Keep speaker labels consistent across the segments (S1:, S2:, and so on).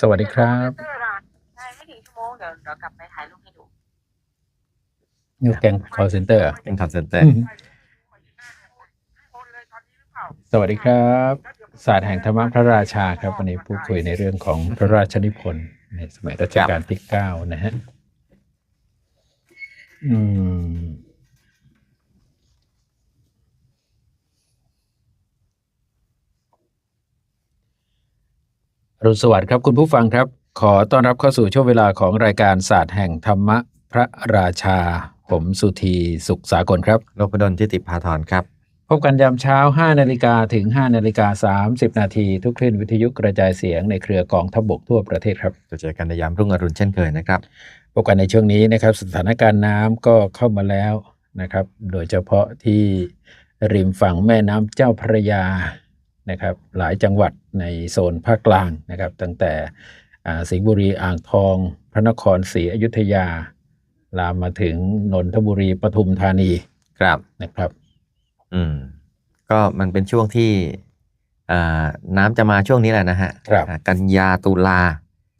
S1: สวัสดีครับ
S2: ใช่ไม่ถึงชั่วโมงเดี๋ยวเดี๋ยวกลับไปถ่ายรูปให้ดู
S1: นิวแกง call center เหรอ
S3: เป็นคอนเซนเตอร์
S1: สวัสดีครับศาสตร์แห่งธรรมะพระราชาครับวันนี้พูดคุยในเรื่องของพระราชนิพนธ์ในสมัยรัชกาลที่เก้านะฮะอืม รุณสวัสดิ์ครับคุณผู้ฟังครับ ขอต้อนรับเข้าสู่ช่วงเวลาของรายการศาสตร์แห่งธรรมะพระราชา ผมสุธีสุขสากลครับ
S3: นพดลทิติพาธรครับ
S1: พบกันยามเช้า 5 นาฬิกาถึง 5 นาฬิกา 30 นาทีทุกคลื่นวิทยุกระจายเสียงในเครือกองทัพบกทั่วประเทศครับ
S3: จะเจอกันในยามรุ่งอรุณเช่นเคยนะครับ
S1: พบกันในช่วงนี้นะครับสถานการณ์น้ำก็เข้ามาแล้วนะครับ โดยเฉพาะที่ริมฝั่งแม่น้ำเจ้าพระยา นะครับหลายจังหวัดในโซนภาคกลางนะครับตั้งแต่อ่าสิงห์บุรีอ่างทอง พระนครศรีอยุธยา ลามมาถึงนนทบุรีปทุมธานี
S3: ครับ
S1: นะครับ
S3: อืมก็มันเป็นช่วงที่อ่าน้ำจะมาช่วงนี้แหละนะฮะ
S1: ครับ
S3: อ่ากันยาตุลา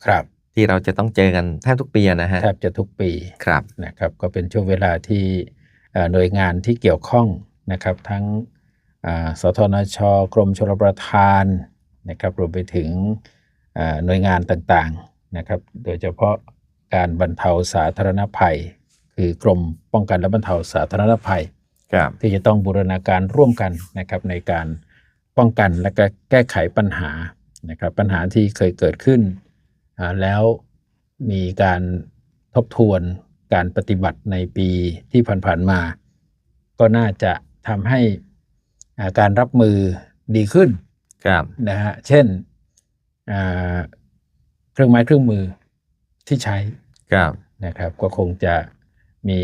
S1: ครับ
S3: ที่เราจะต้องเจอกันแทบทุกปีอะนะฮะ
S1: แทบจะทุกปี
S3: ครับ
S1: นะครับ ก็เป็นช่วงเวลาที่เอ่อหน่วยงานที่เกี่ยวข้องนะครับ ทั้งอ่า สทนช กรมชลประทานนะครับรวมไปถึงอ่าหน่วยงานต่างๆนะครับโดยเฉพาะการบรรเทาสาธารณภัย คือกรมป้องกันและบรรเทาสาธารณภัย
S3: ครับ
S1: ที่จะต้องบูรณาการร่วมกันนะครับในการป้องกันและก็แก้ไขปัญหานะครับปัญหาที่เคยเกิดขึ้นอ่าแล้วมีการทบทวนการปฏิบัติในปีที่ผ่านๆมา ก็น่าจะทำให้อ่า การรับมือดีขึ้น
S3: ครับ
S1: นะฮะเช่นอ่าเครื่องไม้เครื่องมือที่ใช้
S3: ครับ
S1: นะครับ ก็คงจะมี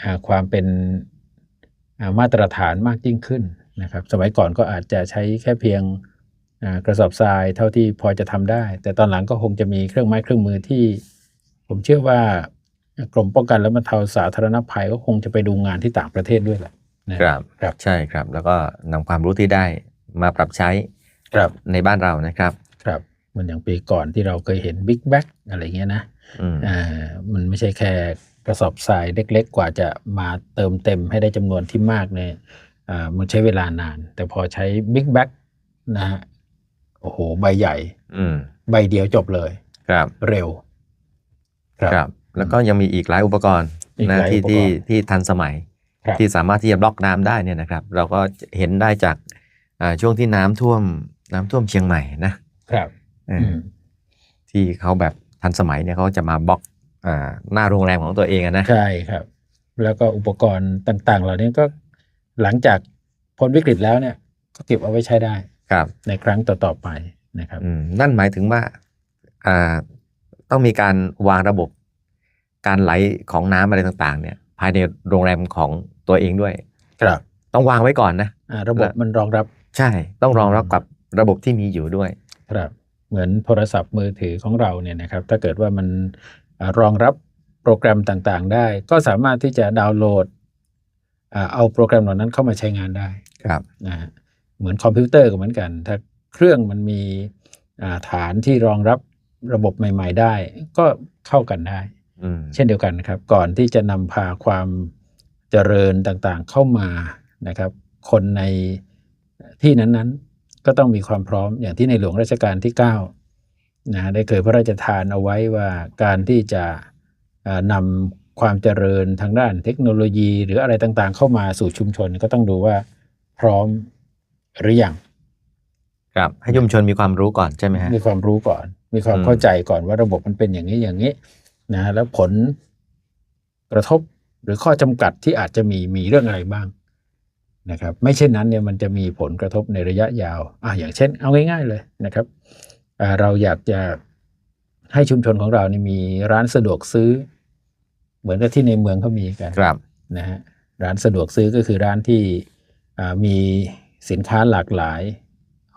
S1: อ่าความเป็นอ่ามาตรฐานมากยิ่งขึ้นนะครับ สมัยก่อนก็อาจจะใช้แค่เพียงอ่ากระสอบทรายเท่าที่พอจะทำได้ แต่ตอนหลังก็คงจะมีเครื่องไม้เครื่องมือที่ ผมเชื่อว่ากรมป้องกันและบรรเทาสาธารณภัยก็คงจะไปดูงานที่ต่างประเทศด้วยแหละ นะครับครับ
S3: ใช่ครับ แล้วก็นำความรู้ที่ได้มาปรับใช้
S1: ครับ
S3: ในบ้านเรานะครับ
S1: ครับเหมือนอย่างปีก่อนที่เราเคยเห็นบิ๊กแบ็กอะไรเงี้ยนะ
S3: อืม
S1: อ่ามันไม่ใช่แค่กระสอบทรายเล็ก ๆ กว่าจะมาเติมเต็มให้ได้จำนวนที่มากเนี่ยอ่ามันใช้เวลานาน แต่พอใช้บิ๊กแบ็กนะฮะโอ้โห ใบใหญ่
S3: อืม
S1: ใบเดียวจบเลย
S3: ครับ
S1: เร็ว
S3: ครับ แล้วก็ยังมีอีกหลายอุปกรณ์
S1: อีก
S3: นะ
S1: หลาย
S3: ที่
S1: อุปกรณ์
S3: ที่ที่ทันสมัย
S1: ครับ
S3: ที่สามารถที่จะบล็อกน้ำได้เนี่ยนะครับ เราก็เห็นได้จากอ่าช่วงที่น้ำท่วมน้ำท่วมเชียงใหม่นะครับเอออ
S1: อืม
S3: ที่เขาแบบทันสมัยเนี่ยเขาจะมาบล็อกอ่าหน้าโรงแรมของตัวเองอะนะ
S1: ใช่ครับ แล้วก็อุปกรณ์ต่างๆ เหล่านี้ก็หลังจากพ้นวิกฤตแล้วเนี่ย ก็เก็บเอาไว้ใช้ได้
S3: ครับ
S1: ในครั้งต่อๆไปนะครับ
S3: อืมนั่นหมายถึงว่าอ่าต้องมีการวางระบบการไหลของน้ำอะไรต่างๆ เนี่ย ภายในโรงแรมของ ตัวเองด้วย
S1: ครับ
S3: ต้องวางไว้ก่อนนะ
S1: อ่าระบบมันรองรับ
S3: ใช่ ต้องรองรับกับระบบที่มีอยู่ด้วย
S1: ครับ เหมือนโทรศัพท์มือถือของเราเนี่ยนะครับ ถ้าเกิดว่ามันอารองรับโปรแกรมต่างๆ ได้ ก็สามารถที่จะดาวน์โหลดอ่าเอาโปรแกรมเหล่านั้นเข้ามาใช้งานได้
S3: ครับ
S1: นะฮะเหมือนคอมพิวเตอร์ก็เหมือนกัน ถ้าเครื่องมันมีอ่าฐานที่รองรับระบบใหม่ ๆ ได้ ก็เข้ากันได้
S3: อืม
S1: เช่นเดียวกันนะครับ ก่อนที่จะนำพาความ เจริญต่างๆเข้ามานะครับ คนในที่นั้นๆก็ต้องมีความพร้อมอย่างที่ในหลวงรัชกาลที่9นะได้เคยพระราชทานเอาไว้ว่าการที่จะเอ่อนำความเจริญทางด้านเทคโนโลยีหรืออะไรต่างๆ เข้ามาสู่ชุมชนก็ต้องดูว่าพร้อมหรือยัง
S3: ครับให้ชุมชนมีความรู้ก่อนใช่ไหมฮะ
S1: มีความรู้ก่อน มีความ
S3: อืม
S1: เข้าใจก่อนว่าระบบมันเป็นอย่างนี้อย่างนี้นะแล้วผลกระทบ หรือข้อจำกัดที่อาจจะมีมีเรื่องอะไรบ้างนะครับ ไม่เช่นนั้นเนี่ยมันจะมีผลกระทบในระยะยาวอะอย่างเช่น เอาง่าย ๆ เลยนะครับอ่าเราอยากจะให้ชุมชนของเรานี่มีร้านสะดวกซื้อ เหมือนกับที่ในเมืองเขามีกัน
S3: ครับ
S1: นะฮะร้านสะดวกซื้อก็คือร้านที่อ่ามีสินค้าหลากหลาย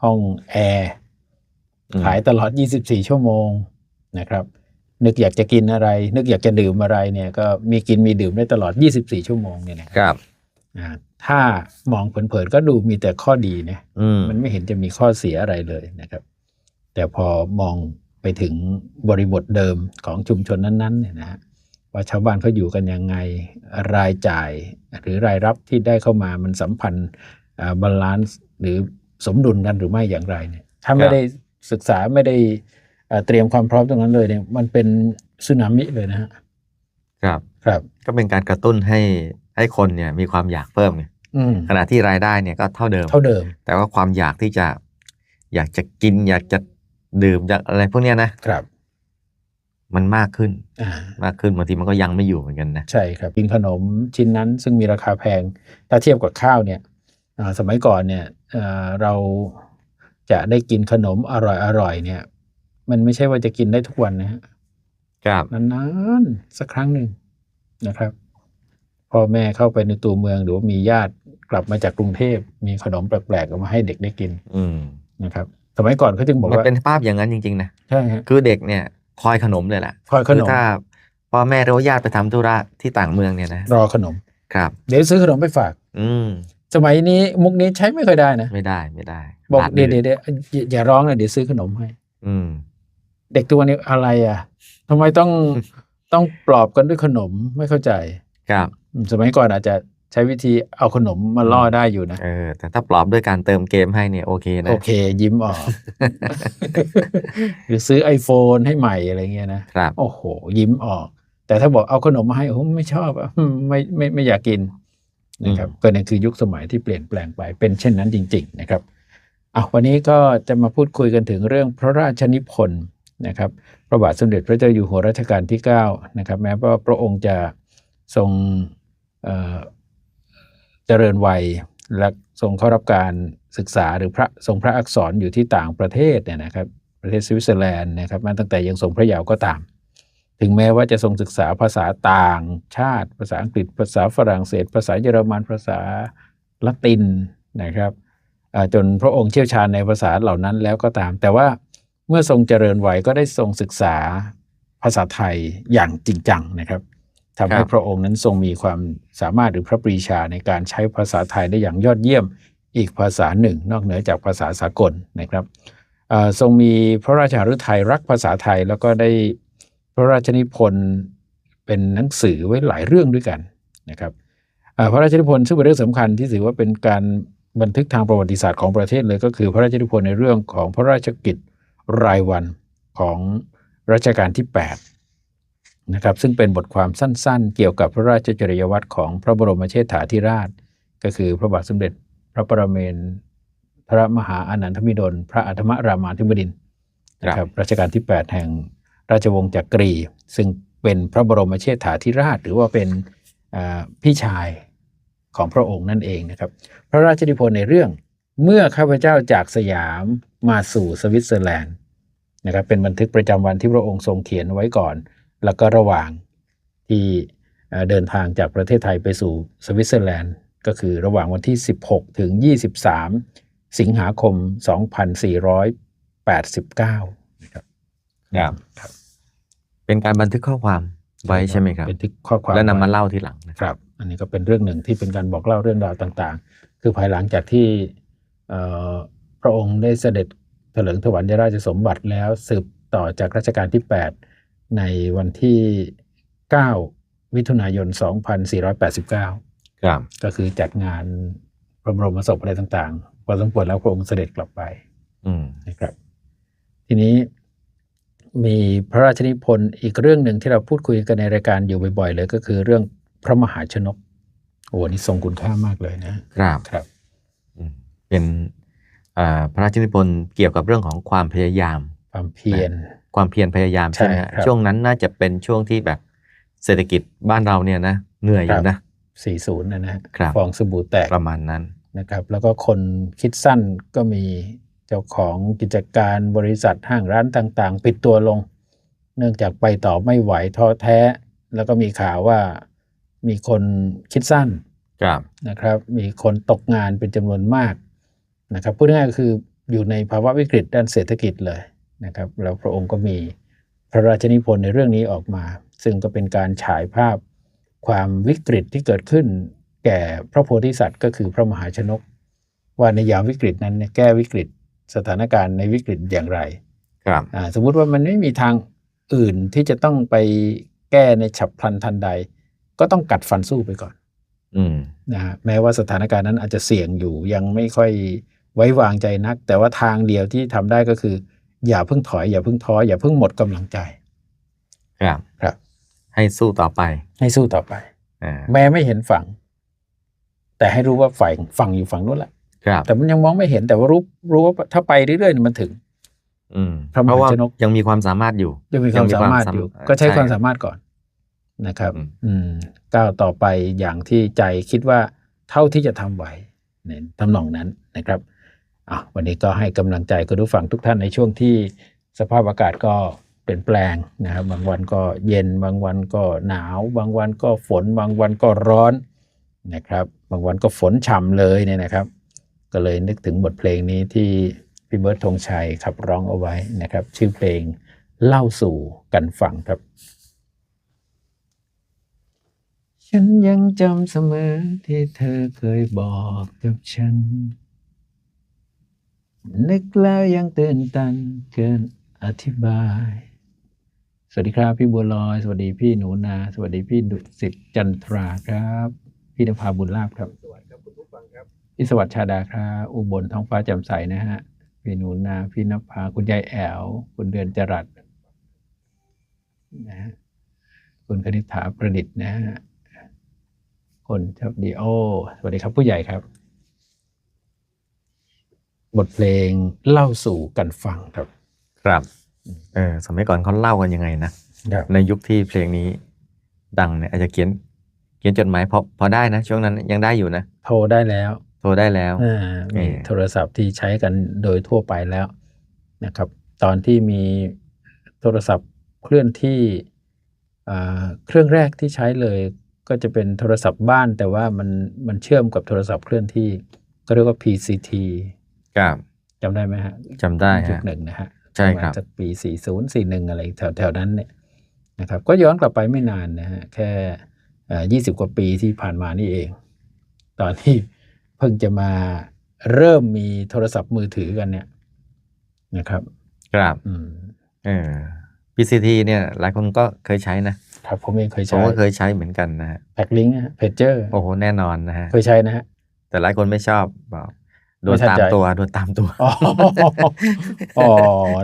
S1: ห้องแอร์
S3: อืม
S1: ขายตลอด 24 ชั่วโมงนะครับ นึกอยากจะกินอะไร นึกอยากจะดื่มอะไรเนี่ย ก็มีกินมีดื่มได้ตลอด 24 ชั่วโมงเนี่ยนะครับ
S3: ครับ
S1: อ่าถ้ามองเผินๆก็ดูมีแต่ข้อดีนะ
S3: อืม
S1: มันไม่เห็นจะมีข้อเสียอะไรเลยนะครับ แต่พอมองไปถึงบริบทเดิมของชุมชนนั้น ๆ เนี่ยนะฮะว่าชาวบ้านเขาอยู่กันยังไงรายจ่าย หรือรายรับที่ได้เข้ามามันสัมพันธ์บาลานซ์หรือสมดุลกันหรือไม่อย่างไรเนี่ย ถ้าไม่ได้ศึกษาไม่ได้ เอ่อเตรียมความพร้อมตรงนั้นเลยเนี่ยมันเป็นสึนามิเลยนะฮะ
S3: ครับ
S1: ครับ
S3: ก็เป็นการกระตุ้นให้ให้คนเนี่ยมีความอยากเพิ่มไง
S1: อืม
S3: ขณะที่รายได้เนี่ยก็เท่าเดิม
S1: เท่าเดิม
S3: แต่ว่าความอยากที่จะอยากจะกิน อยากจะดื่มอยากอะไรพวกเนี้ยนะครับ มันมากขึ้น
S1: อ่า
S3: มากขึ้นบางทีมันก็ยังไม่อยู่เหมือนกันนะ
S1: ใช่ครับกินขนมชิ้นนั้นซึ่งมีราคาแพงถ้าเทียบกับข้าวเนี่ยอ่าสมัยก่อนเนี่ยเอ่อเราจะได้กินขนมอร่อยอร่อยๆเนี่ย มันไม่ใช่ว่าจะกินได้ทุกวันนะฮะ
S3: ครับ
S1: นานๆสักครั้งหนึ่งนะครับพ่อแม่เข้าไปในตัวเมืองหรือว่ามีญาติกลับมาจากกรุงเทพมีขนมแปลกๆเอามาให้เด็กได้กิน
S3: อืม
S1: นะครับสมัยก่อนเขาจึงบอก
S3: มัน
S1: ว่า
S3: เป็นภาพอย่างนั้นจริงๆนะ
S1: ใช่ฮะ
S3: คือเด็กเนี่ยคอยขนมเลยแหละ
S1: คอยขนม
S3: ถ้าพ่อแม่หรือว่าญาติไปทำธุระที่ต่างเมืองเนี่ยนะ
S1: รอขนม
S3: ครับ
S1: เดี๋ยวซื้อขนมไปฝาก
S3: อืม
S1: สมัยนี้มุกนี้ใช้ไม่ค่อยได้นะ
S3: ไม่ได้ไม่ได้
S1: บอก
S3: ลา
S1: เดี๋ยว
S3: เล
S1: เดี๋ยวเดี๋ยวอย่าอย่าร้องนะเดี๋ยวซื้อขนมให้
S3: อืม
S1: เด็กตัวนี้อะไรอะทำไมต้องต้องปลอบกันด้วยขนมไม่เข้าใจ
S3: ครับ
S1: อืมสมัยก่อนอาจจะใช้วิธีเอาขนมมาล่อได้อยู่นะ
S3: เออแต่ถ้าปลอบด้วยการเติมเกมให้เนี่ยโอเคนะ
S1: โอเค ยิ้มออก หรือซื้อ iPhone ให้ใหม่อะไรเงี้ยนะครับโอ้โห ยิ้มออก แต่ถ้าบอกเอาขนมมาให้โอ้โหไม่ชอบอะไม่ไม่ไม่อยากกินนะครับก็นั่นคือยุคสมัยที่เปลี่ยนแปลงไปเป็นเช่นนั้นจริง ๆ นะครับอะวันนี้ก็จะมาพูดคุยกันถึงเรื่องพระราชนิพนธ์ นะครับพระบาทสมเด็จพระเจ้าอยู่หัวรัชกาลที่9นะครับแม้ว่าพระองค์จะทรงเจริญวัยและทรงเข้ารับการศึกษาหรือพระทรงพระอักษรอยู่ที่ต่างประเทศเนี่ยนะครับประเทศสวิตเซอร์แลนด์นะครับมาตั้งแต่ยังทรงพระเยาว์ก็ตาม ถึงแม้ว่าจะทรงศึกษาภาษาต่างชาติ ภาษาอังกฤษ ภาษาฝรั่งเศส ภาษาเยอรมันภาษาละตินนะครับจนพระองค์เชี่ยวชาญในภาษาเหล่านั้นแล้วก็ตาม แต่ว่า เมื่อทรงเจริญวัยก็ได้ทรงศึกษาภาษาไทยอย่างจริงจังนะครับทำให้
S3: ครับ
S1: พระองค์นั้นทรงมีความสามารถหรือพระปรีชาในการใช้ภาษาไทยได้อย่างยอดเยี่ยมอีกภาษาหนึ่ง นอกเหนือจากภาษาสากลนะครับอ่าทรงมีพระราชหฤทัยรักภาษาไทยแล้วก็ได้พระราชนิพนธ์เป็นหนังสือไว้หลายเรื่องด้วยกันนะครับอ่าพระราชนิพนธ์ซึ่งเป็นเรื่องสำคัญที่ถือว่าเป็นการบันทึกทางประวัติศาสตร์ของประเทศเลยก็คือพระราชนิพนธ์ในเรื่องของพระราชกิจ รายวันของรัชกาลที่ 8 นะครับ ซึ่งเป็นบทความสั้นๆ เกี่ยวกับพระราชจริยวัตรของพระบรมเชษฐาธิราช ก็คือพระบาทสมเด็จพระปรเมนทรมหาอนันทมิดลพระอัฏฐมรามาธิบดินทร์นะครับรัชกาลที่ 8 แห่งราชวงศ์จักรี ซึ่งเป็นพระบรมเชษฐาธิราช หรือว่าเป็นอ่าพี่ชายของพระองค์นั่นเองนะครับ พระราชนิพนธ์ในเรื่อง เมื่อข้าพเจ้าจากสยามมาสู่สวิตเซอร์แลนด์นะครับเป็นบันทึกประจำวันที่พระองค์ทรงเขียนไว้ก่อน แล้วก็ระหว่างที่เอ่อเดินทางจากประเทศไทยไปสู่สวิตเซอร์แลนด์ก็คือระหว่างวันที่ 16 ถึง 23 สิงหาคม 2489นะครับ
S3: ครับ
S1: ครับ
S3: เป็นการบันทึกข้อความไว้ใช่ไหมครับ
S1: เป็นทึกข้อความ
S3: แล้วนำมา
S1: ไว้
S3: เล่าทีหลังนะ
S1: ครับ อันนี้ก็เป็นเรื่องหนึ่งที่เป็นการบอกเล่าเรื่องราวต่างๆ คือภายหลังจากที่เอ่อ พระองค์ได้เสด็จเถลิงถวัลยราชสมบัติแล้วสืบต่อจากรัชกาลที่ 8 ในวันที่ 9 มิถุนายน 2489
S3: ครับ
S1: ก็คือจัดงานพระบรมศพอะไรต่างๆพอสมควรแล้วพระองค์เสด็จกลับไป
S3: อืม
S1: นะครับ ทีนี้มีพระราชนิพนธ์อีกเรื่องหนึ่งที่เราพูดคุยกันในรายการอยู่บ่อยๆ เลยก็คือเรื่องพระมหาชนก โอ้โหนี่ทรงคุณค่ามากเลยนะครับครับ
S3: อืม เป็นอ่าพระราชนิพนธ์เกี่ยวกับเรื่องของความพยายาม
S1: ความเพียร
S3: ความเพียรพยายาม
S1: ใช่
S3: ใช่ไหมฮะ
S1: ครับ
S3: ช่วงนั้นน่าจะเป็นช่วงที่แบบเศรษฐกิจบ้านเราเนี่ยนะเหนื่อยอยู่นะ
S1: 40นะนะฮะ
S3: ครับ
S1: ฟองสบู่แตก
S3: ประมาณนั้น
S1: นะครับ แล้วก็คนคิดสั้นก็มีเจ้าของกิจการบริษัทห้างร้านต่างๆ ปิดตัวลง เนื่องจากไปต่อไม่ไหวท้อแท้ แล้วก็มีข่าวว่ามีคนคิดสั้น
S3: ครับ
S1: นะครับ มีคนตกงานเป็นจำนวนมาก นะครับพูดง่ายๆก็คืออยู่ในภาวะวิกฤตด้านเศรษฐกิจเลยนะครับแล้วพระองค์ก็มีพระราชนิพนธ์ในเรื่องนี้ออกมา ซึ่งก็เป็นการฉายภาพความวิกฤตที่เกิดขึ้น แก่พระโพธิสัตว์ ก็คือพระมหาชนก ว่าในยามวิกฤตนั้นเนี่ยแก้วิกฤตสถานการณ์ในวิกฤตอย่างไร
S3: ครับ
S1: อ่าสมมุติว่ามันไม่มีทางอื่นที่จะต้องไปแก้ในฉับพลันทันใด ก็ต้องกัดฟันสู้ไปก่อน
S3: อืม
S1: นะฮะแม้ว่าสถานการณ์นั้นอาจจะเสี่ยงอยู่ยังไม่ค่อย ไว้วางใจนัก แต่ว่าทางเดียวที่ทำได้ก็คือ อย่าเพิ่งถอยอย่าเพิ่งท้ออย่าเพิ่งหมดกำลังใจ
S3: ครับ
S1: ครับ
S3: ให้สู้ต่อไป
S1: ให้สู้ต่อไป
S3: อ่า
S1: แม้ไม่เห็นฝั่ง แต่ให้รู้ว่าฝ่ายฝั่งอยู่ฝั่งนู้นแหละ
S3: ครับ
S1: แต่มันยังมองไม่เห็นแต่ว่ารู้รู้ว่าถ้าไปเรื่อยๆเนี่ยมันถึง
S3: อืม
S1: พระมหา
S3: เพราะว่า
S1: ชนก
S3: ยังมีความสามารถอยู่
S1: ยังมีความสามารถอยู่ ก็ใช้ความสามารถก่อนนะครับ
S3: อืม
S1: อืมก้าวต่อไปอย่างที่ใจคิดว่าเท่าที่จะทำไหวเนี่ยทำนองนั้นนะครับ อะวันนี้ก็ให้กำลังใจคุณผู้ฟังทุกท่านในช่วงที่สภาพอากาศก็เปลี่ยนแปลงนะครับบางวันก็เย็น บางวันก็หนาว บางวันก็ฝน บางวันก็ร้อนนะครับ บางวันก็ฝนฉ่ำเลยเนี่ยนะครับ ก็เลยนึกถึงบทเพลงนี้ที่พี่เบิร์ดธงชัยขับร้องเอาไว้นะครับ ชื่อเพลงเล่าสู่กันฟังครับ ฉันยังจำเสมอที่เธอเคยบอกกับฉัน นึกแล้วยังตื่นตันเกินอธิบาย สวัสดีครับ พี่บัวลอย สวัสดีพี่หนูนา สวัสดีพี่ดุสิตจันทราครับ พี่นภาบุญลาภครับสวัสดีครับคุณผู้ฟังครับพี่สวัสดิ์ชาดาครับอุบลท้องฟ้าแจ่มใสนะฮะพี่หนูนา พี่นภาคุณยายแอวคุณเดือนจรัสนะฮะคุณคณิษฐาประดิษฐ์นะฮะคนชอบดีโอ สวัสดีครับผู้ใหญ่ครับ บทเพลงเล่าสู่กันฟังครับ
S3: ครับเออสมัยก่อนเขาเล่ากันยังไงนะ
S1: ครับ
S3: ในยุคที่เพลงนี้ดังเนี่ยอาจจะเขียนเขียนจดหมายพอพอได้นะ ช่วงนั้นยังได้อยู่นะ
S1: โทรได้แล้ว
S3: โทรได้แล้ว
S1: อ่ามี
S3: เออ
S1: โทรศัพท์ที่ใช้กันโดยทั่วไปแล้วนะครับ ตอนที่มีโทรศัพท์เคลื่อนที่อ่าเครื่องแรกที่ใช้เลย ก็จะเป็นโทรศัพท์บ้านแต่ว่ามันมันเชื่อมกับโทรศัพท์เคลื่อนที่ก็เรียกว่า PCT
S3: ครับ
S1: จำได้ไหมฮะ
S3: จำได้
S1: ยุค
S3: ฮะ
S1: หนึ่งนะฮะ
S3: ใช่ครับ
S1: ปะมาณสักปี40 41อะไรแถวแถวนั้นเนี่ยนะครับ ก็ย้อนกลับไปไม่นานนะฮะแค่ยี่สิบกว่าปีที่ผ่านมานี่เอง ตอนที่เพิ่งจะมาเริ่มมีโทรศัพท์มือถือกันเนี่ยนะครับ
S3: ครับ
S1: อืม
S3: เออ PCT เนี่ยหลายคนก็เคยใช้นะครับ
S1: ผมเองเคย
S3: ผม
S1: ใช้
S3: ก็เคยใช้เหมือนกันนะฮะ
S1: แพ็กลิงก์เพจเจอร์
S3: โอ้โหแน่นอนนะฮะ
S1: เคยใช้นะฮะ
S3: แต่หลายคนไม่ชอบบอก โดน
S1: ไม่ทัน
S3: ตาม
S1: ใจ
S3: ตัวโดนตามตัว
S1: อ๋ออ๋อ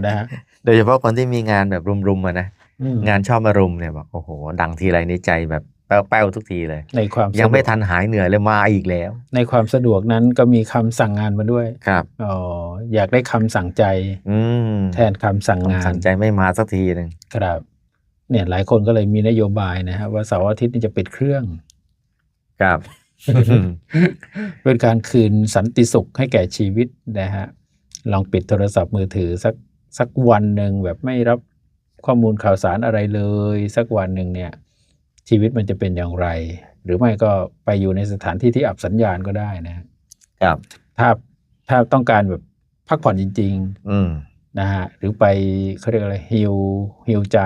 S1: นะฮะ
S3: โดยเฉพาะคนที่มีงานแบบรุมๆอะนะ
S1: อืม
S3: งานชอบมารุมเนี่ยบอกโอ้โห ดังทีไรในใจแบบแป้วๆทุกทีเลย
S1: ในความ
S3: ยังไม่
S1: สะดวก
S3: ทันหายเหนื่อยเลยมาอีกแล้ว
S1: ในความสะดวกนั้นก็มีคำสั่งงานมาด้วย
S3: ครับ
S1: อ๋ออยากได้คำสั่งใจ
S3: อืม
S1: แทนคำสั่งงาน
S3: สั่งใจไม่มาสักทีหนึ่ง
S1: ครับ เนี่ยหลายคนก็เลยมีนโยบายนะฮะว่าเสาร์อาทิตย์นี่จะปิดเครื่อง
S3: ครับ
S1: เป็นการคืนสันติสุขให้แก่ชีวิตนะฮะ ลองปิดโทรศัพท์มือถือสักสักวันหนึ่งแบบไม่รับข้อมูลข่าวสารอะไรเลย สักวันหนึ่งเนี่ย ชีวิตมันจะเป็นอย่างไร หรือไม่ก็ไปอยู่ในสถานที่ที่อับสัญญาณก็ได้นะฮะ
S3: ครับ
S1: ถ้าถ้าต้องการแบบพักผ่อนจริง ๆ
S3: อืม
S1: นะฮะหรือไปเขาเรียกอะไรฮิวฮิวใจ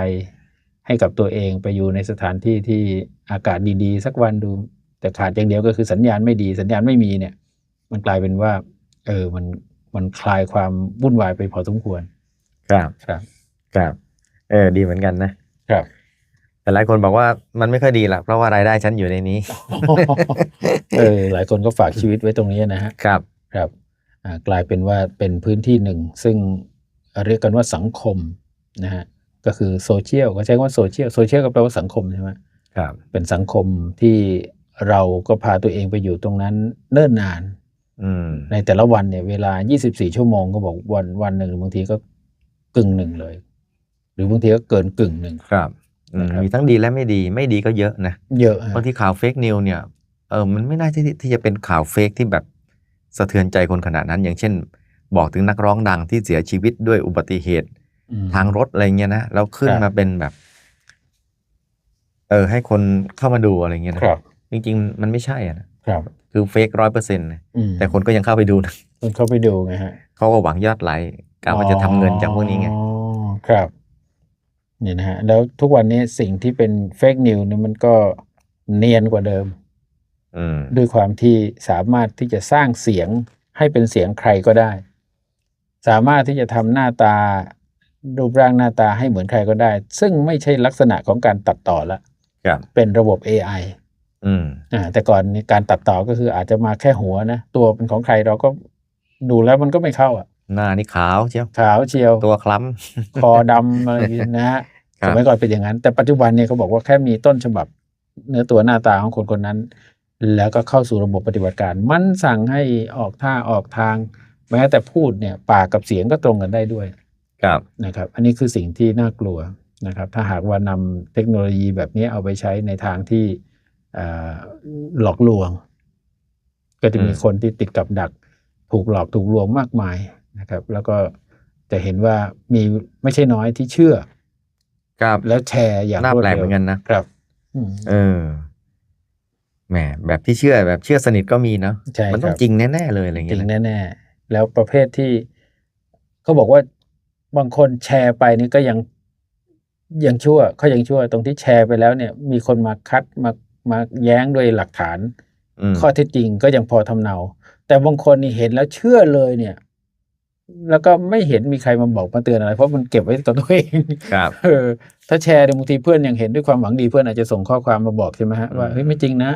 S1: ให้กับตัวเองไปอยู่ในสถานที่ที่อากาศดี ๆ สักวันดู แต่ขาดอย่างเดียวก็คือสัญญาณไม่ดี สัญญาณไม่มีเนี่ย มันกลายเป็นว่า เออมันมันคลายความวุ่นวายไปพอสมควร
S3: ครับ
S1: ครับ
S3: ครับเออดีเหมือนกันนะ
S1: ครับ
S3: แต่หลายคนบอกว่ามันไม่ค่อยดีหรอกเพราะว่ารายได้ฉันอยู่ในนี้
S1: เออ หลายคนก็ฝากชีวิตไว้ตรงนี้นะฮะ
S3: ครับ
S1: ครับอ่ากลายเป็นว่าเป็นพื้นที่หนึ่ง ซึ่งเรียกกันว่าสังคมนะฮะก็คือโซเชียลก็ใช้คำว่าโซเชียลโซเชียลก็แปลว่าสังคมใช่ไหม
S3: ครับ
S1: เป็นสังคมที่ เราก็พาตัวเองไปอยู่ตรงนั้นเนิ่นนาน
S3: อืม
S1: ในแต่ละวันเนี่ยเวลา 24 ชั่วโมงก็บอกวันวันหนึ่งบางทีก็กึ่งหนึ่งเลย หรือบางทีก็เกินกึ่งหนึ่ง
S3: ครับอืม
S1: นะครับ
S3: มีทั้งดีและไม่ดีไม่ดีก็เยอะนะ
S1: เยอะฮะ
S3: บางทีข่าวเฟกนิวเนี่ยเออมันไม่น่าที่ที่จะเป็นข่าวเฟกที่แบบสะเทือนใจคนขนาดนั้น อย่างเช่น บอกถึงนักร้องดังที่เสียชีวิตด้วยอุบัติเหตุ
S1: อืม
S3: ทางรถอะไรเงี้ยนะแล้วขึ้น
S1: ครับ
S3: มาเป็นแบบ เออ ให้คนเข้ามาดูอะไรเงี้ยนะครับ จริงๆ มันไม่ใช่อะนะครับ คือเฟกร้อยเปอร์เซ็นต์นะ
S1: อืม
S3: แต่คนก็ยังเข้าไปดูนะ
S1: คนเข้าไปดูไงฮะ
S3: เขาก็หวังยอดไลค์กะว่าจะทำเงินจากพวกนี้ไง
S1: อ๋อครับเนี่ยนะฮะแล้วทุกวันนี้สิ่งที่เป็นเฟกนิวเนี่ยมันก็เนียนกว่าเดิม
S3: อืม
S1: ด้วยความที่สามารถที่จะสร้างเสียงให้เป็นเสียงใครก็ได้ สามารถที่จะทำหน้าตา รูปร่างหน้าตาให้เหมือนใครก็ได้ ซึ่งไม่ใช่ลักษณะของการตัดต่อละ
S3: ครับ
S1: เป็นระบบ AI
S3: อืม
S1: อ่าแต่ก่อนนี่การตัดต่อก็คืออาจจะมาแค่หัวนะ ตัวเป็นของใครเราก็ดูแล้วมันก็ไม่เข้าอะ
S3: หน้านี่ขาวเชียว
S1: ขาวเชียว
S3: ตัวคล้
S1: คอดำอะไรอย่างนี้นะฮะ
S3: ครับ
S1: สมัยก่อนเป็นอย่างนั้น แต่ปัจจุบันเนี่ยเขาบอกว่าแค่มีต้นฉบับ เนื้อตัวหน้าตาของคนคนนั้น แล้วก็เข้าสู่ระบบปฏิบัติการ มันสั่งให้ออกท่าออกทาง แม้แต่พูดเนี่ยปากกับเสียงก็ตรงกันได้ด้วยำ
S3: ครับ
S1: นะครับ อันนี้คือสิ่งที่น่ากลัวนะครับ ถ้าหากว่านำเทคโนโลยีแบบนี้เอาไปใช้ในทางที่เอ่อ หลอกลวง ก็จะมี
S3: อืม
S1: คนที่ติดกับดัก ถูกหลอกถูกลวงมากมายนะครับ แล้วก็จะเห็นว่ามีไม่ใช่น้อยที่เชื่อ
S3: ครับ
S1: แล้วแชร์อย่าง
S3: น่าร
S1: วด
S3: แปลก
S1: เร็
S3: เห
S1: ว
S3: มือนกันนะ
S1: ครับอืม
S3: เออแหมแบบที่เชื่อแบบเชื่อสนิทก็มีเนาะ
S1: ใช่
S3: มัน
S1: ค
S3: ต้อ
S1: รั
S3: ง
S1: บ
S3: จริงแน่ๆเลยอะไรอย่าง
S1: จริ
S3: เงี้
S1: ง
S3: ยนะ
S1: แน่ๆ แล้วประเภทที่เขาบอกว่าบางคนแชร์ไปนี่ก็ยังยังชั่วเขายังชั่ว ตรงที่แชร์ไปแล้วเนี่ย มีคนมาคัดมา มาแย้งด้วยหลักฐาน
S3: อืม
S1: ข้อเท็จจริงก็ยังพอทำเนา แต่บางคนนี่เห็นแล้วเชื่อเลยเนี่ย แล้วก็ไม่เห็นมีใครมาบอกมาเตือนอะไร เพราะมันเก็บไว้กับตัวเอง
S3: ครับ
S1: เออถ้าแชร์เนี่ยบางทีเพื่อนยังเห็นด้วยความหวังดีเพื่อนอาจจะส่งข้อความมาบอกใช่ไหมฮะว่า
S3: อืม
S1: เฮ้ยไม่จริงนะ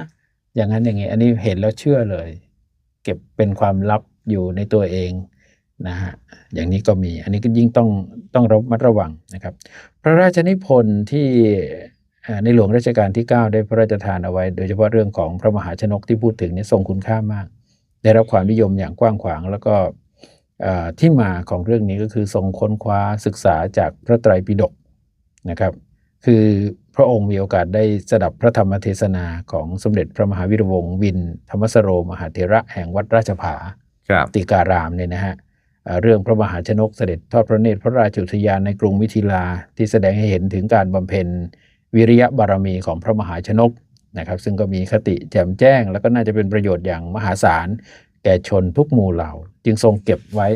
S1: อย่างนั้นอย่างงี้ อันนี้เห็นแล้วเชื่อเลย เก็บเป็นความลับอยู่ในตัวเองนะฮะอย่างนี้ก็มี อันนี้ก็ยิ่งต้องต้องระมัดระวังนะครับ พระราชนิพนธ์ที่เอ่อ ในหลวงรัชกาลที่ 9 ได้พระราชทานเอาไว้ โดยเฉพาะเรื่องของพระมหาชนกที่พูดถึงเนี่ยทรงคุณค่ามาก ได้รับความนิยมอย่างกว้างขวาง แล้วก็เอ่อที่มาของเรื่องนี้ก็คือทรงค้นคว้าศึกษาจากพระไตรปิฎกนะครับ คือพระองค์มีโอกาสได้สดับพระธรรมเทศนาของสมเด็จพระมหาวิรวงศ์วิน ธรรมสโรมหาเถระแห่งวัดราชผา
S3: ครับ
S1: ติการามเนี่ยนะฮะเอ่อเรื่องพระมหาชนกเสด็จทอดพระเนตรพระราชอุทยานในกรุงมิถิลาที่แสดงให้เห็นถึงการบำเพ็ญ วิริยะบารมีของพระมหาชนกนะครับ ซึ่งก็มีคติแจ่มแจ้ง แล้วก็น่าจะเป็นประโยชน์อย่างมหาศาล แก่ชนทุกหมู่เหล่า จึงทรงเก็บไว้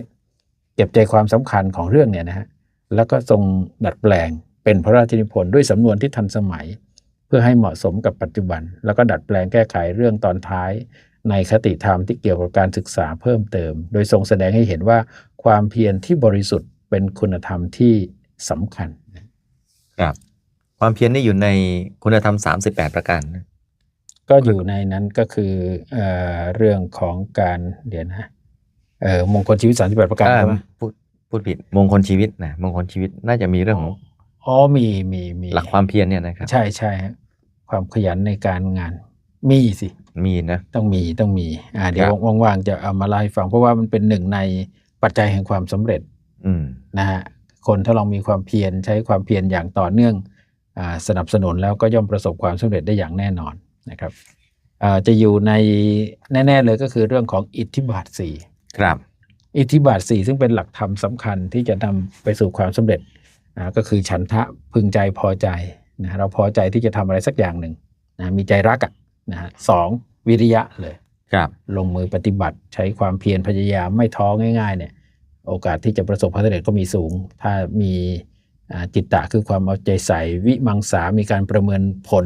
S1: เก็บใจความสำคัญของเรื่องเนี่ยนะฮะแล้วก็ทรงดัดแปลงเป็นพระราชนิพนธ์ด้วยสำนวนที่ทันสมัย เพื่อให้เหมาะสมกับปัจจุบัน แล้วก็ดัดแปลงแก้ไขเรื่องตอนท้ายในคติธรรมที่เกี่ยวกับการศึกษาเพิ่มเติม โดยทรงแสดงให้เห็นว่าความเพียรที่บริสุทธิ์เป็นคุณธรรมที่สำคัญ
S3: ครับ ความเพียรนี่อยู่ในคุณธรรม38ประการนะ
S1: ก็อยู่ในนั้นก็คือเอ่อเรื่องของการเดี๋ยวนะเอ่อมงคลชีวิต38ประการ
S3: อ่า
S1: ใช่ไหม
S3: พูดพูดผิดมงคลชีวิตนะมงคลชีวิตน่าจะมีเรื่องของ
S1: อ๋อมีมีมี
S3: หลักความเพียรเนี่ยนะครับ
S1: ใช่ใช่ฮะความขยันในการงาน มีสิ
S3: มีนะ
S1: ต้องมีต้องมี อ่า เดี๋ยว
S3: ครับ
S1: ว่างๆจะเอามาเล่าให้ฟังเพราะว่ามันเป็นหนึ่งในปัจจัยแห่งความสำเร็จ
S3: อืม
S1: นะฮะคนถ้าลองมีความเพียรใช้ความเพียรอย่างต่อเนื่องอา สนับสนุนแล้วก็ย่อมประสบความสำเร็จได้อย่างแน่นอนนะครับอ่าจะอยู่ในแน่ ๆ เลยก็คือเรื่องของอิทธิบาทสี่
S3: ครับ
S1: อิทธิบาทสี่ซึ่งเป็นหลักธรรมสำคัญที่จะนำไปสู่ความสำเร็จอ่าก็คือฉันทะพึงใจพอใจนะเราพอใจที่จะทำอะไรสักอย่างหนึ่งนะมีใจรักอะนะฮะสองวิริยะเลย
S3: ครับ
S1: ลงมือปฏิบัติใช้ความเพียรพยายามไม่ท้อง่าย ๆ เนี่ย โอกาสที่จะประสบความสำเร็จก็มีสูง ถ้ามีอ่า จิตตะคือความเอาใจใส่วิมังสามีการประเมินผล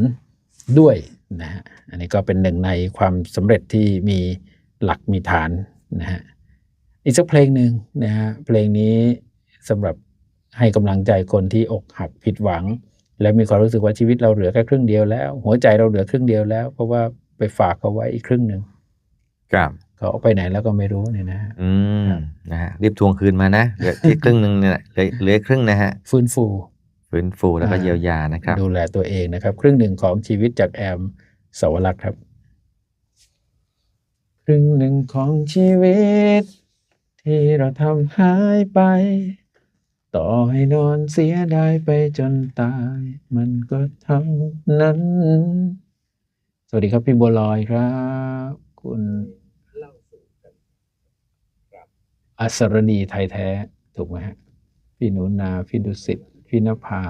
S1: ด้วยนะฮะอันนี้ก็เป็นหนึ่งในความสำเร็จที่มีหลักมีฐานนะฮะอีกสักเพลงหนึ่งนะฮะเพลงนี้สำหรับให้กำลังใจคนที่อกหักผิดหวัง และมีความรู้สึกว่าชีวิตเราเหลือแค่ครึ่งเดียวแล้ว หัวใจเราเหลือครึ่งเดียวแล้ว เพราะว่าไปฝากเขาไว้อีกครึ่งหนึ่ง
S3: ครับ
S1: เขาเอาไปไหนแล้วก็ไม่รู้เนี่ยนะฮะ
S3: อืม
S1: ครับ
S3: นะฮะรีบทวงคืนมานะเหลือที่ครึ่งหนึ่งเนี่ยเหลือเหลือครึ่งนะฮะ
S1: ฟื้นฟู
S3: ฟื้นฟูแล้วก็
S1: อ่า
S3: เยียวยานะครับ
S1: ดูแลตัวเองนะครับ ครึ่งหนึ่งของชีวิตจากแอมสวรักษ์ครับ ครึ่งหนึ่งของชีวิต ที่เราทำหายไป ต่อให้นอนเสียดายไปจนตาย มันก็เท่านั้น สวัสดีครับพี่บัวลอยครับ คุณ อัศรณีไทยแท้ ถูกไหมฮะ พี่หนูนา พี่ดุสิต พี่นภา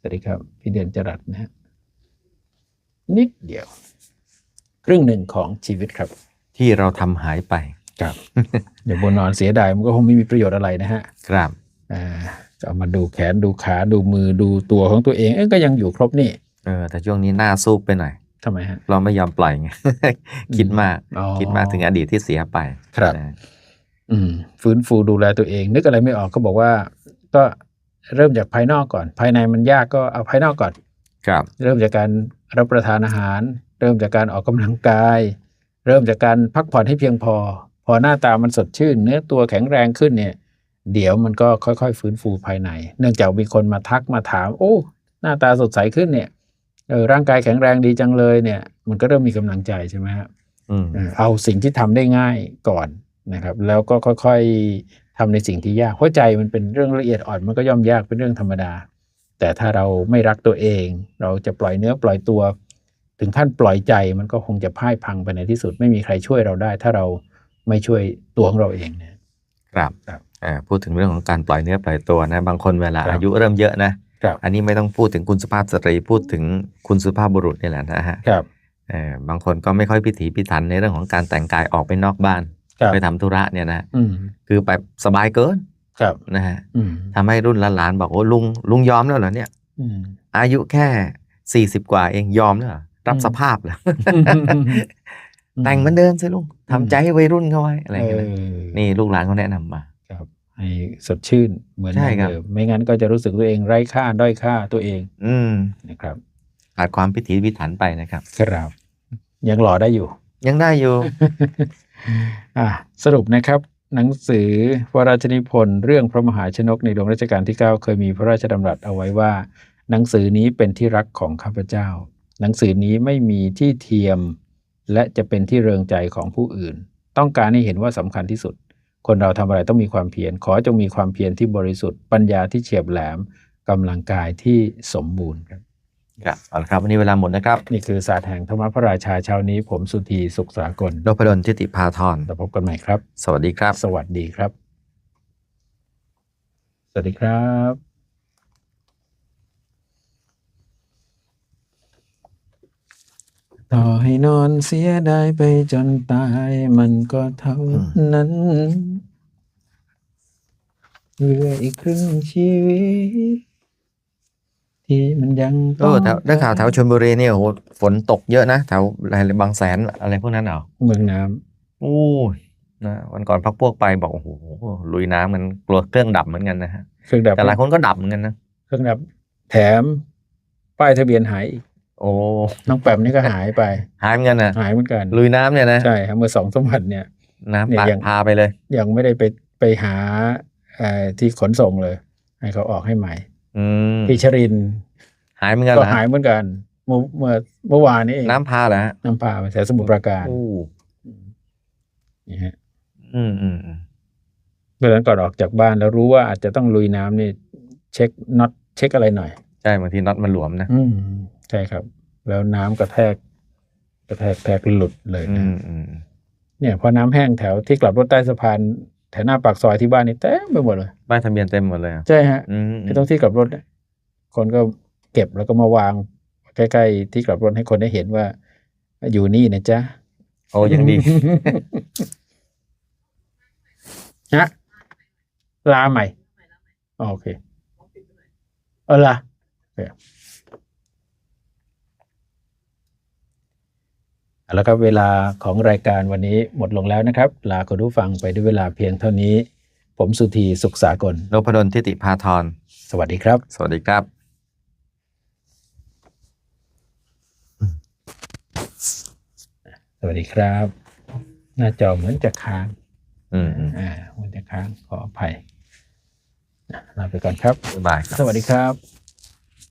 S1: สวัสดีครับ พี่เดือนจรัสนะฮะ นิดเดียว ครึ่งหนึ่งของชีวิตครับ
S3: ที่เราทำหายไป
S1: ครับ อย่าบนนอนเสียดาย มันก็คงไม่มีประโยชน์อะไรนะฮะ
S3: ครับ
S1: อ่าจะเอามาดูแขนดูขาดูมือดูตัวของตัวเองเอ้ยก็ยังอยู่ครบนี่
S3: เออแต่ช่วงนี้หน้าซูบไปหน่อย
S1: ทำไมฮะ
S3: เราไม่ยอมปล่อยไง คิดมาก
S1: อ๋อ
S3: คิดมากถึงอดีตที่เสียไป
S1: ครับ
S3: นะ
S1: อืม ฟื้นฟูดูแลตัวเอง นึกอะไรไม่ออกก็บอกว่า ก็เริ่มจากภายนอกก่อน ภายในมันยากก็เอาภายนอกก่อน
S3: ครับ
S1: เริ่มจากการรับประทานอาหาร เริ่มจากการออกกำลังกาย เริ่มจากการพักผ่อนให้เพียงพอ พอหน้าตามันสดชื่น เนื้อตัวแข็งแรงขึ้นเนี่ย เดี๋ยวมันก็ค่อยๆ ฟื้นฟูภายใน เนื่องจากมีคนมาทักมาถาม โอ้ หน้าตาสดใสขึ้นเนี่ยเออร่างกายแข็งแรงดีจังเลยเนี่ย มันก็เริ่มมีกำลังใจใช่ไหมฮะ
S3: อืม
S1: เออเอาสิ่งที่ทำได้ง่ายก่อน นะครับ แล้วก็ค่อยๆทำในสิ่งที่ยาก เพราะใจมันเป็นเรื่องละเอียดอ่อนมันก็ย่อมยากเป็นเรื่องธรรมดา แต่ถ้าเราไม่รักตัวเอง เราจะปล่อยเนื้อปล่อยตัว ถึงขั้นปล่อยใจมันก็คงจะพ่ายพังไปในที่สุด ไม่มีใครช่วยเราได้ ถ้าเราไม่ช่วยตัวของเราเองเนี่ย
S3: ครับ
S1: ครับ
S3: อ่าพูดถึงเรื่องของการปล่อยเนื้อปล่อยตัวนะบางคนเวลา
S1: ครับ
S3: อายุเริ่มเยอะนะ
S1: ครับ
S3: อันนี้ไม่ต้องพูดถึงคุณสุภาพสตรีพูดถึงคุณสุภาพบุรุษนี่แหละนะฮะ
S1: ครับ
S3: เออบางคนก็ไม่ค่อยพิถีพิถันในเรื่องของการแต่งกายออกไปนอกบ้าน
S1: ครับ
S3: ไปทำธุระเนี่ยนะ
S1: อืม
S3: คือแบบสบายเกิน
S1: ครับ
S3: นะฮะ
S1: อืม
S3: ทำให้รุ่นหลานๆบอกโอ้ลุงลุงยอมแล้วเหรอเนี่ย
S1: อืม
S3: อายุแค่สี่สิบกว่าเองยอมแล้วเหรอรับ
S1: อืม
S3: สภาพเหรอแต่งเหมือนเดิมสิลุงทำใจให้วัยรุ่นเข้าไว้อะไรอย่างเงี้ยนะ
S1: เออ
S3: นี่ลูกหลานเขาแนะนำมา
S1: ครับให้สดชื่นเหมือน
S3: ใช่ครับ
S1: เดิมไม่งั้นก็จะรู้สึกตัวเองไร้ค่าด้อยค่าตัวเอง
S3: อืม
S1: นะครับ
S3: ขาดความพิถีพิถันไปนะครับ
S1: ครับ ยังหล่อได้อยู่
S3: ยังได้อยู่
S1: อะ สรุปนะครับหนังสือพระราชนิพนธ์เรื่องพระมหาชนกในหลวงรัชกาลที่ 9 เคยมีพระราชดำรัสเอาไว้ว่า หนังสือนี้เป็นที่รักของข้าพเจ้า หนังสือนี้ไม่มีที่เทียม และจะเป็นที่เริงใจของผู้อื่น ต้องการให้เห็นว่าสำคัญที่สุด คนเราทำอะไรต้องมีความเพียรขอจงมีความเพียรที่บริสุทธิ์ปัญญาที่เฉียบแหลมกำลังกายที่สมบูรณ์ครับ
S3: ครับเอาละครับวันนี้เวลาหมดนะครับ
S1: นี่คือศาสตร์แห่งธรรมพระราชาเช้านี้ ผมสุธีสุขสากล
S3: นพดลทิติพาธร
S1: แล้วพบกันใหม่ครับ
S3: สวัสดีครับ
S1: สวัสดีครับ สวัสดีครับต่อให้นอนเสียได้ไปจนตายมันก็เท่านั้นเหลืออีกครึ่งชีวิต ที่มันยัง
S3: โอ้แถวได้ข่าวแถวชลบุรีเนี่ยโอ้โหฝนตกเยอะนะแถวอะไรบางแสนอะไรพวกนั้นเหรอ
S1: เมืองน้
S3: โอ้ยนะวันก่อนพักพวกไปบอกโอ้โหลุยน้ำมันกลัวเครื่องดับเหมือนกันนะฮะำ
S1: เครื่องดับ
S3: แต่หลายคนก็ดับเหมือนกันนะ
S1: เครื่องดับ แถมป้ายทะเบียนหายอีก
S3: โอ้
S1: น้องแปมนี่ก็หายไป
S3: หายเหมือนกันนะ
S1: หายเหมือนกัน
S3: ลุยน้ำเนี่ยนะ
S1: ใช่ครับเมื่อสองสามวันเนี่ย
S3: น้ำ
S1: เนี่ย
S3: ปา
S1: ยัง
S3: พาไปเลย
S1: ยังไม่ได้ไปไปหาเอ่อที่ขนส่งเลย ให้เขาออกให้ใหม่
S3: อืม
S1: พี่ชรินทร์
S3: หายเหมือนกัน
S1: ก็
S3: เหรอ
S1: หายเหมือนกัน เมื่อเมื่อเมื่อวานนี้เอง
S3: น้ำพาเหรอฮะ
S1: น้ำป่าไปแถวสมุทรปราการ
S3: โอ้
S1: นี่ฮะ
S3: อืมอืมอืม
S1: เพราะฉะนั้นก่อนออกจากบ้านแล้วรู้ว่าอาจจะต้องลุยน้ำนี่เช็คน็อตเช็คอะไรหน่อย
S3: ใช่บางทีน็อตมันหลวมนะ
S1: อืมใช่ครับ แล้วน้ำกระแทก กระแทกแทกหลุดเลย
S3: อื
S1: นะ
S3: มอืม
S1: เนี่ยพอน้ำแห้งแถวที่กลับรถใต้สะพาน แถวหน้าปากซอยที่บ้านนี่เต็มไปหมดเลย
S3: ป้ายทะเบียนเต็มหมดเลยอะ
S1: ใช่ฮะ
S3: อืมอื
S1: ไอ้
S3: ม
S1: ตรงที่กลับรถเนี่ยคนก็เก็บแล้วก็มาวาง ใกล้ๆที่กลับรถให้คนได้เห็นว่า อยู่นี่นะจ๊ะ
S3: โอ้ยังดี
S1: ฮะลาใหม่อ๋อโอเค เออลา โอเคเอาละครับเวลาของรายการวันนี้หมดลงแล้วนะครับ ลาคุณผู้ฟังไปด้วยเวลาเพียงเท่านี้ ผมสุธีสุขสากล
S3: นพดลทิติพาธร
S1: สวัสดีครับ
S3: สวัสดีครับ
S1: สวัสดีครับ หน้าจอเหมือนจะค้าง
S3: อืมอืม
S1: อ่าเหมือนจะค้างขออภัยอะลาไปก่อนครับ
S3: บ๊ายบายครับ
S1: สวัสดีครับ